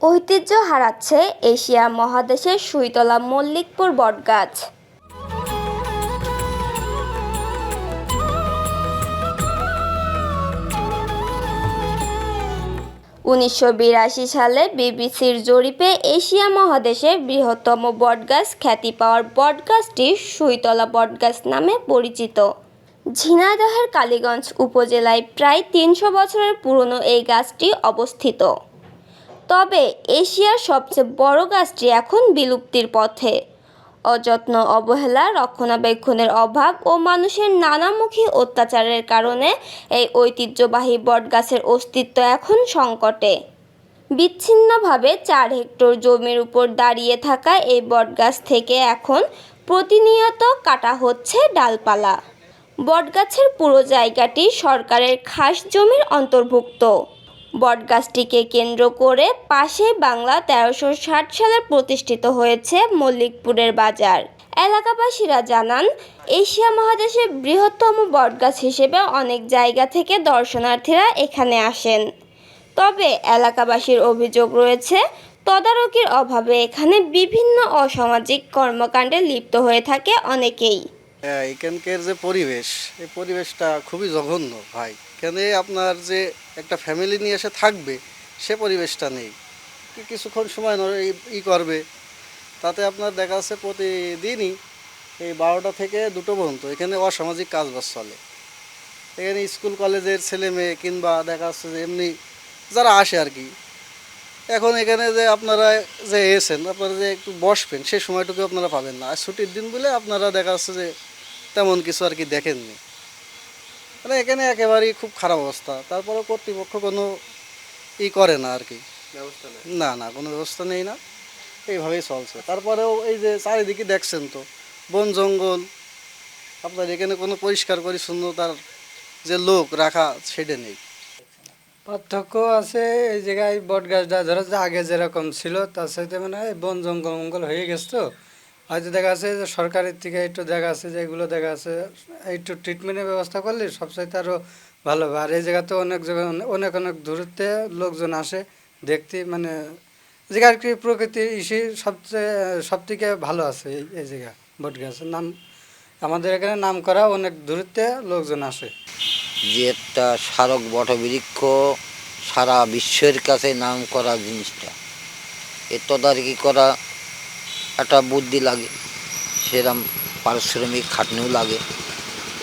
ঐতিহ্য হারাচ্ছে এশিয়া মহাদেশের সুইতলা মল্লিকপুর বটগাছ। উনিশশো বিরাশি সালে বিবিসির জরিপে এশিয়া মহাদেশের বৃহত্তম বটগাছ খ্যাতি পাওয়ার বটগাছটি সুইতলা বটগাছ নামে পরিচিত। ঝিনাইদহের কালীগঞ্জ উপজেলায় প্রায় তিনশো বছরের পুরনো এই গাছটি অবস্থিত। তবে এশিয়ার সবচেয়ে বড় গাছটি এখন বিলুপ্তির পথে। অযত্ন, অবহেলা, রক্ষণাবেক্ষণের অভাব ও মানুষের নানামুখী অত্যাচারের কারণে এই ঐতিহ্যবাহী বটগাছের অস্তিত্ব এখন সংকটে। বিচ্ছিন্নভাবে চার হেক্টর জমির উপর দাঁড়িয়ে থাকা এই বটগাছ থেকে এখন প্রতিনিয়ত কাটা হচ্ছে ডালপালা। বটগাছের পুরো জায়গাটি সরকারের খাস জমির অন্তর্ভুক্ত। বটগাছটিকে কেন্দ্র করে পাশে বাংলা তেরোশো ষাট সালে প্রতিষ্ঠিত হয়েছে মল্লিকপুরের বাজার। এলাকাবাসীরা জানান, এশিয়া মহাদেশের বৃহত্তম বটগাছ হিসেবে অনেক জায়গা থেকে দর্শনার্থীরা এখানে আসেন। তবে এলাকাবাসীর অভিযোগ রয়েছে, তদারকির অভাবে এখানে বিভিন্ন অসামাজিক কর্মকাণ্ডে লিপ্ত হয়ে থাকে অনেকেই। হ্যাঁ এখানকার যে পরিবেশ, এই পরিবেশটা খুবই জঘন্য ভাই। কেন আপনার যে একটা ফ্যামিলি নিয়ে এসে থাকবে, সে পরিবেশটা নেই। কিছুক্ষণ সময় ই করবে। তাতে আপনার দেখা যাচ্ছে প্রতিদিনই এই বারোটা থেকে দুটো পর্যন্ত এখানে অসামাজিক কাজবাজ চলে। এখানে স্কুল, কলেজের ছেলে মেয়ে কিংবা দেখা যাচ্ছে যে এমনি যারা আসে আর কি, এখন এখানে যে আপনারা যে এসেন আপনারা যে একটু বসবেন সেই সময়টুকু আপনারা পাবেন না। আর ছুটির দিন বলে আপনারা দেখা যাচ্ছে যে তেমন কিছু আর কি দেখেননি। মানে এখানে একেবারেই খুব খারাপ অবস্থা। তারপরে কর্তৃপক্ষ কোনো ই করে না আর কি। না না কোনো ব্যবস্থা নেই না। এইভাবেই চলছে। তারপরেও এই যে চারিদিকে দেখছেন তো বন জঙ্গল আপনার এখানে কোনো পরিষ্কার পরিচ্ছন্নতার যে লোক রাখা সেটা নেই। পার্থক্য আছে এই জায়গায় বট গাছটা ধরো আগে যেরকম ছিল তার সাথে মানে এই বন জঙ্গল মঙ্গল হয়ে গেছে তো। হয়তো দেখা যাচ্ছে যে সরকারের থেকে একটু দেখা আছে যে এগুলো দেখা আছে একটু ট্রিটমেন্টের ব্যবস্থা করলে সবসাইতে আরও ভালো হবে। আর এই জায়গাতে অনেক জায়গায় অনেক- অনেক দূরত্বে লোকজন আসে দেখতে মানে জায়গা আর কি প্রকৃতির ইসে সবচেয়ে সব থেকে ভালো আছে এই এই জায়গা বট গাছের নাম। আমাদের এখানে নাম করা অনেক দূরত্বে লোকজন আসে। যে একটা স্মারক বটবৃক্ষ সারা বিশ্বের কাছে নাম করা জিনিসটা। এ তদারকি করা একটা বুদ্ধি লাগে, সেরম পারিশ্রমিক খাটনিও লাগে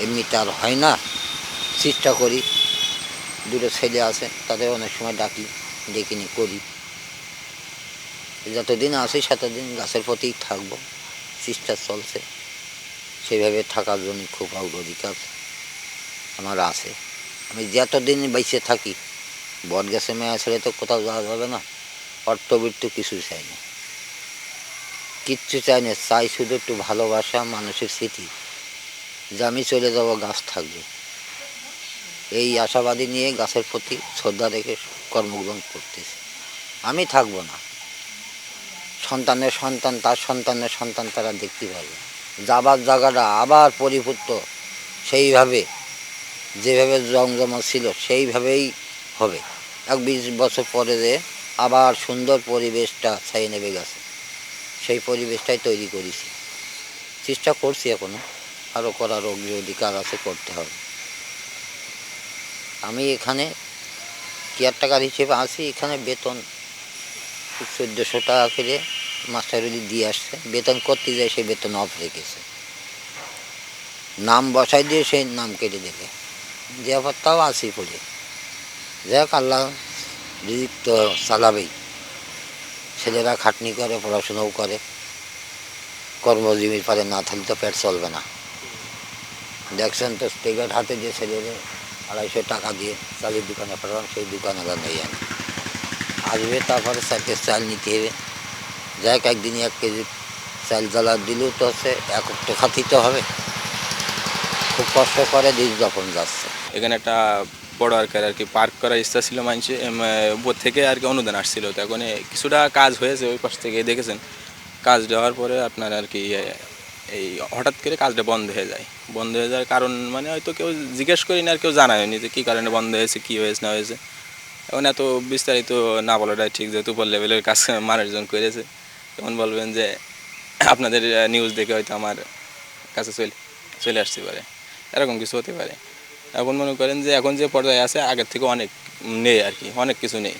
এমনিতে আর হয় না। চেষ্টা করি, দুটো ছেলে আছে তাদের অনেক সময় ডাকি, ডেকে করি। যতদিন আসি সেতদিন গাছের প্রতি থাকব, চেষ্টা চলছে। সেভাবে থাকার জন্য খুব অগ্রাধিকার আমার আছে। আমি যতদিন বাইসে থাকি বট গাছে মেয়া ছেড়ে তো কোথাও যাওয়া যাবে না অর্থবৃত্ত কিছু চাই না। কিচ্ছু চাই না, চাই শুধু একটু ভালোবাসা মানুষের স্মৃতি। যে আমি চলে যাব, গাছ থাকবে। এই আশাবাদী নিয়ে গাছের প্রতি শ্রদ্ধা রেখে কর্মগ্রহণ করতেছি। আমি থাকব না। সন্তানের সন্তান, তার সন্তানের সন্তান তারা দেখতে পাবে। যাবার জায়গাটা আবার পরিপূর্ত। সেইভাবে, যেভাবে জমজমা ছিল, সেইভাবেই হবে। এক বিশ বছর পরে যে আবার সুন্দর পরিবেশটা ছাই নেবে গেছে। সেই পরিবেশটাই তৈরি করেছি। চেষ্টা করছি এখনও। আরও করার অগ্নি অধিকার আছে, করতে হবে। আমি এখানে কেয়ার কেয়ারটাকার হিসেবে আছি। এখানে বেতন চোদ্দোশো টাকা করে মাস্টারুলি দিয়ে আসছে। বেতন করতে যায় সেই বেতন অফ রেখেছে। নাম বসাই দিয়ে সেই নাম কেটে দেবে। নিরাপত্তাও আছেই পড়ে যাই হোক আল্লাহ রিজিক তো চালাবেই। ছেলেরা খাটনি করে, পড়াশোনাও করে। কর্মজীবীর পারে না থাকলে তো পেট চলবে না। দেখছেন তো স্টেগার হাতে যে ছেলেরে আড়াইশো টাকা দিয়ে চালের দোকানে পাঠালাম, সেই দোকানেরা নেই আনে আসবে তারপরে চারটে চাল নিতে হবে। যাই হোক একদিনই এক কেজি চাল জ্বালা দিলেও তো হচ্ছে এক তো খাতিতে হবে। খুব কষ্ট করে দিন যখন যাচ্ছে। এখানে একটা বড় কি, আর কি পার্ক করার ইচ্ছা ছিল মানুষে উপর থেকে আর কি অনুদান আসছিল। তো এখন কিছুটা কাজ হয়েছে ওই পাশ থেকে, দেখেছেন? কাজ দেওয়ার পরে আপনার আর কি এই হঠাৎ করে কাজটা বন্ধ হয়ে যায়। বন্ধ হয়ে যাওয়ার কারণ মানে হয়তো কেউ জিজ্ঞেস করি না আর কেউ জানায়নি যে কী কারণে বন্ধ হয়েছে, কী হয়েছে, না হয়েছে। এখন এত বিস্তারিত না বলাটাই ঠিক, যেহেতু উপর লেভেলের কাজ মানুষজন করেছে। তখন বলবেন যে আপনাদের নিউজ দেখে হয়তো আমার কাছে চলে চলে আসতে পারে। এরকম কিছু হতে পারে। এখন মনে করেন যে এখন যে পর্যায়ে আছে আগের থেকে অনেক নেই আর কি অনেক কিছু নেই